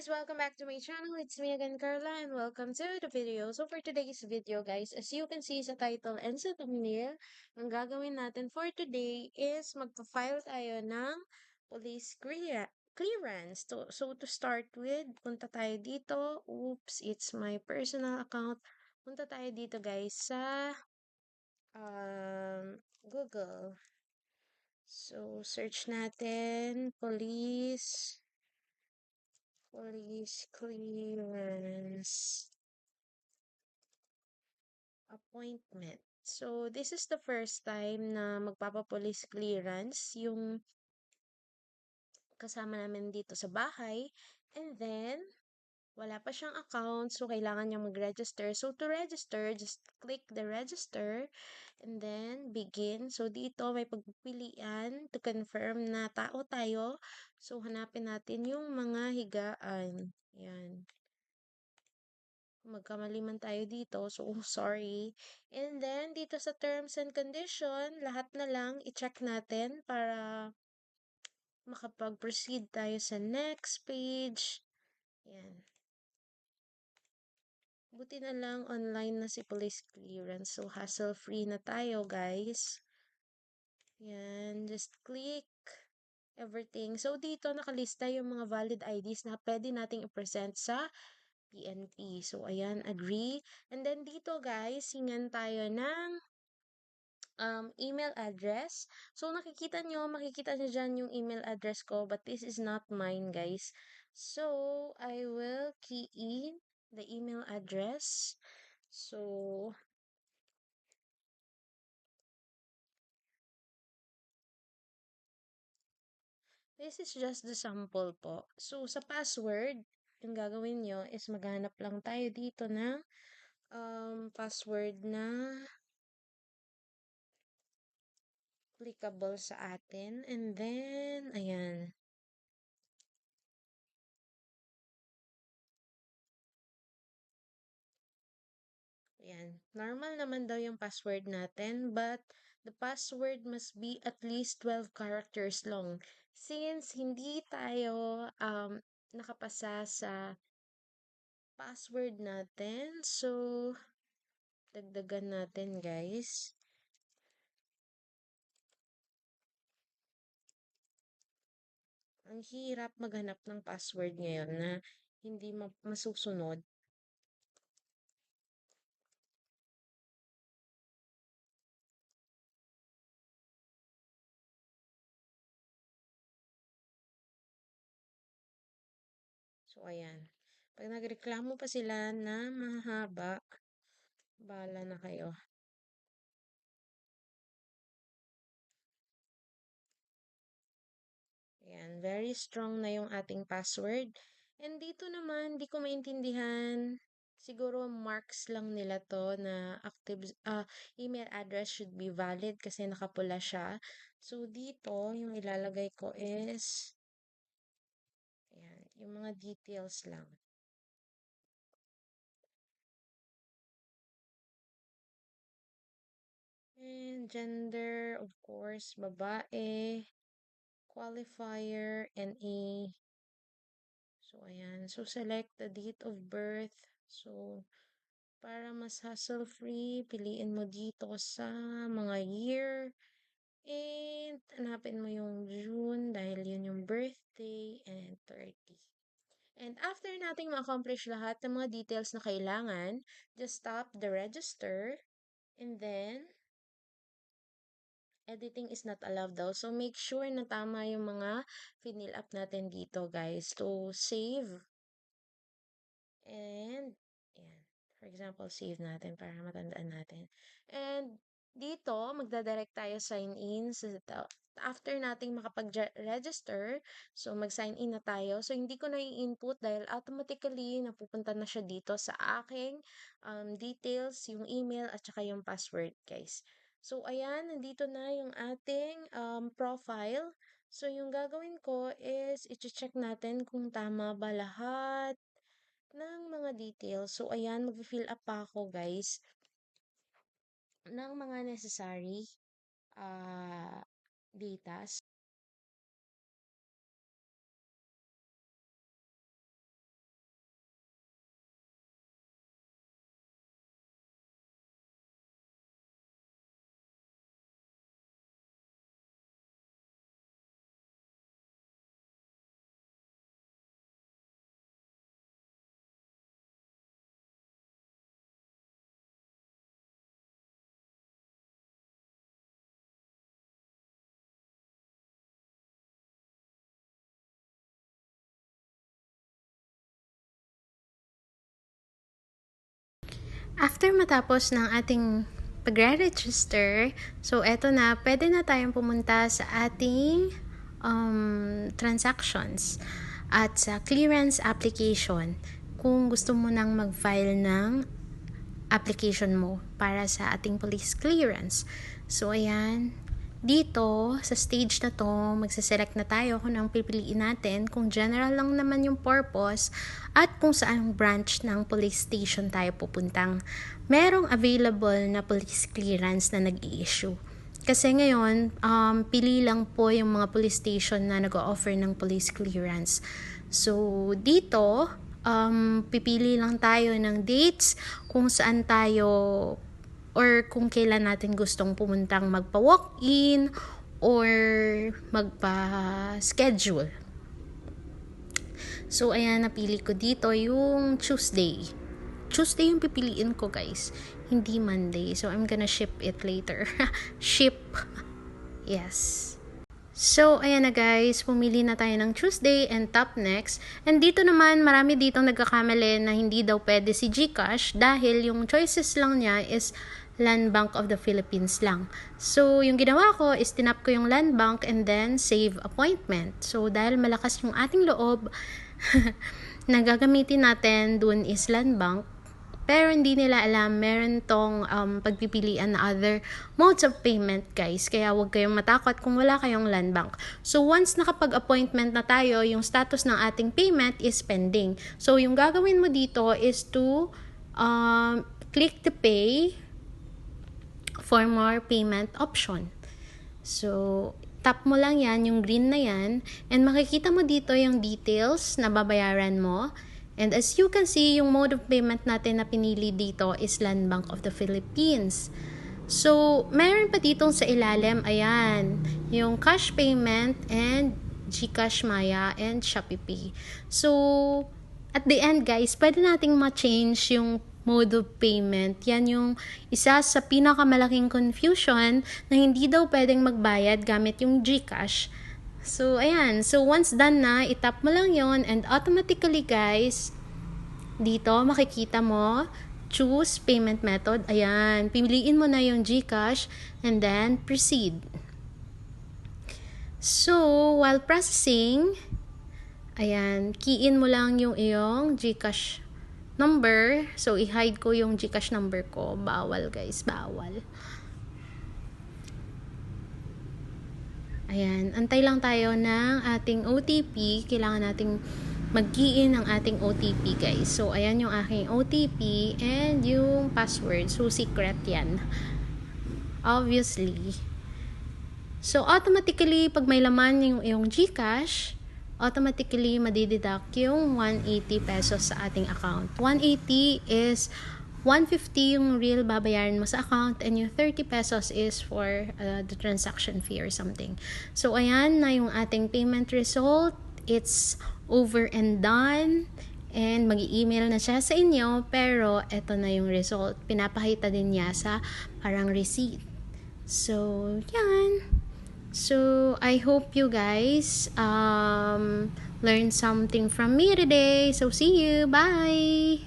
guys, welcome back to my channel. It's me again, Carla, and welcome to the video. So for today's video, guys, as you can see sa title and sa thumbnail, ang gagawin natin for today is magpa-file tayo ng police clearance. So, so to start with, punta tayo dito. Oops, it's my personal account. Punta tayo dito, guys, sa um, Google. So, search natin, police police clearance appointment. So, this is the first time na magpapa-police clearance yung kasama namin dito sa bahay. And then, wala pa siyang account, so kailangan niya mag-register. So, to register, just click the register and then begin. So, dito may pagpipilian to confirm na tao tayo. So, hanapin natin yung mga higaan. Yan. Magkamali man tayo dito, so sorry. And then, dito sa terms and condition, lahat na lang i-check natin para makapag-proceed tayo sa next page. Yan. Buti na lang online na si police clearance. So, hassle-free na tayo, guys. Yan. Just click everything. So, dito nakalista yung mga valid IDs na pwede nating i-present sa PNP. So, ayan, agree. And then, dito, guys, hingan tayo ng um, email address. So, nakikita nyo, makikita nyo dyan yung email address ko, but this is not mine, guys. So, I will key in the email address. So, this is just the sample po. So, sa password, yung gagawin nyo is maghanap lang tayo dito ng um, password na applicable sa atin. And then, ayan. Ayan. Normal naman daw yung password natin, but the password must be at least 12 characters long. Since hindi tayo um, nakapasa sa password natin, so dagdagan natin guys. Ang hirap maghanap ng password ngayon na hindi masusunod. So, ayan. Pag nagreklamo pa sila na mahaba, bala na kayo. Ayan, very strong na yung ating password. And dito naman, di ko maintindihan. Siguro marks lang nila to na active uh, email address should be valid kasi nakapula siya. So, dito, yung ilalagay ko is yung mga details lang. And gender, of course, babae, qualifier, NA. So, ayan. So, select the date of birth. So, para mas hassle-free, piliin mo dito sa mga year. And, hanapin mo yung June dahil yun yung birthday and 30. And after nating ma-accomplish lahat ng mga details na kailangan, just stop the register and then editing is not allowed daw. So, make sure na tama yung mga fill up natin dito, guys. To save. And, yan. For example, save natin para matandaan natin. And, dito, magdadirect tayo sign in sa after nating makapag-register, so mag-sign in na tayo. So, hindi ko na i-input dahil automatically napupunta na siya dito sa aking um, details, yung email at saka yung password, guys. So, ayan, nandito na yung ating um, profile. So, yung gagawin ko is i-check natin kung tama ba lahat ng mga details. So, ayan, mag-fill up pa ako, guys, ng mga necessary uh, data. After matapos ng ating pagre-register, so eto na, pwede na tayong pumunta sa ating um, transactions at sa clearance application kung gusto mo nang mag-file ng application mo para sa ating police clearance. So, ayan. Dito, sa stage na to, magsaselect na tayo kung anong pipiliin natin, kung general lang naman yung purpose, at kung saan branch ng police station tayo pupuntang. Merong available na police clearance na nag issue Kasi ngayon, um, pili lang po yung mga police station na nag-offer ng police clearance. So, dito, um, pipili lang tayo ng dates kung saan tayo or kung kailan natin gustong pumuntang magpa-walk-in or magpa-schedule. So, ayan, napili ko dito yung Tuesday. Tuesday yung pipiliin ko, guys. Hindi Monday. So, I'm gonna ship it later. ship. Yes. So, ayan na guys, pumili na tayo ng Tuesday and top next. And dito naman, marami ditong nagkakamali na hindi daw pwede si Gcash dahil yung choices lang niya is Land Bank of the Philippines lang. So, yung ginawa ko is tinap ko yung Land Bank and then save appointment. So, dahil malakas yung ating loob, nagagamitin natin dun is Land Bank pero hindi nila alam, meron tong um, pagpipilian na other modes of payment, guys. Kaya huwag kayong matakot kung wala kayong land bank. So, once nakapag-appointment na tayo, yung status ng ating payment is pending. So, yung gagawin mo dito is to um, click the pay for more payment option. So, tap mo lang yan, yung green na yan, and makikita mo dito yung details na babayaran mo. And as you can see, yung mode of payment natin na pinili dito is Land Bank of the Philippines. So, meron pa dito sa ilalim, ayan, yung cash payment and GCash Maya and Shopee Pay. So, at the end guys, pwede nating ma-change yung mode of payment. Yan yung isa sa pinakamalaking confusion na hindi daw pwedeng magbayad gamit yung GCash So, ayan. So, once done na, itap mo lang yon and automatically, guys, dito, makikita mo, choose payment method. Ayan. Piliin mo na yung GCash and then proceed. So, while processing, ayan, key in mo lang yung iyong GCash number. So, i-hide ko yung GCash number ko. Bawal, guys. Bawal. Ayan, antay lang tayo ng ating OTP. Kailangan nating mag-key in ang ating OTP, guys. So, ayan yung aking OTP and yung password. So, secret yan. Obviously. So, automatically, pag may laman yung, yung GCash, automatically madideduct yung 180 pesos sa ating account. 180 is 150 yung real babayaran mo sa account and yung 30 pesos is for uh, the transaction fee or something. So, ayan na yung ating payment result. It's over and done. And mag email na siya sa inyo, pero eto na yung result. Pinapakita din niya sa parang receipt. So, yan. So, I hope you guys um, learned something from me today. So, see you. Bye!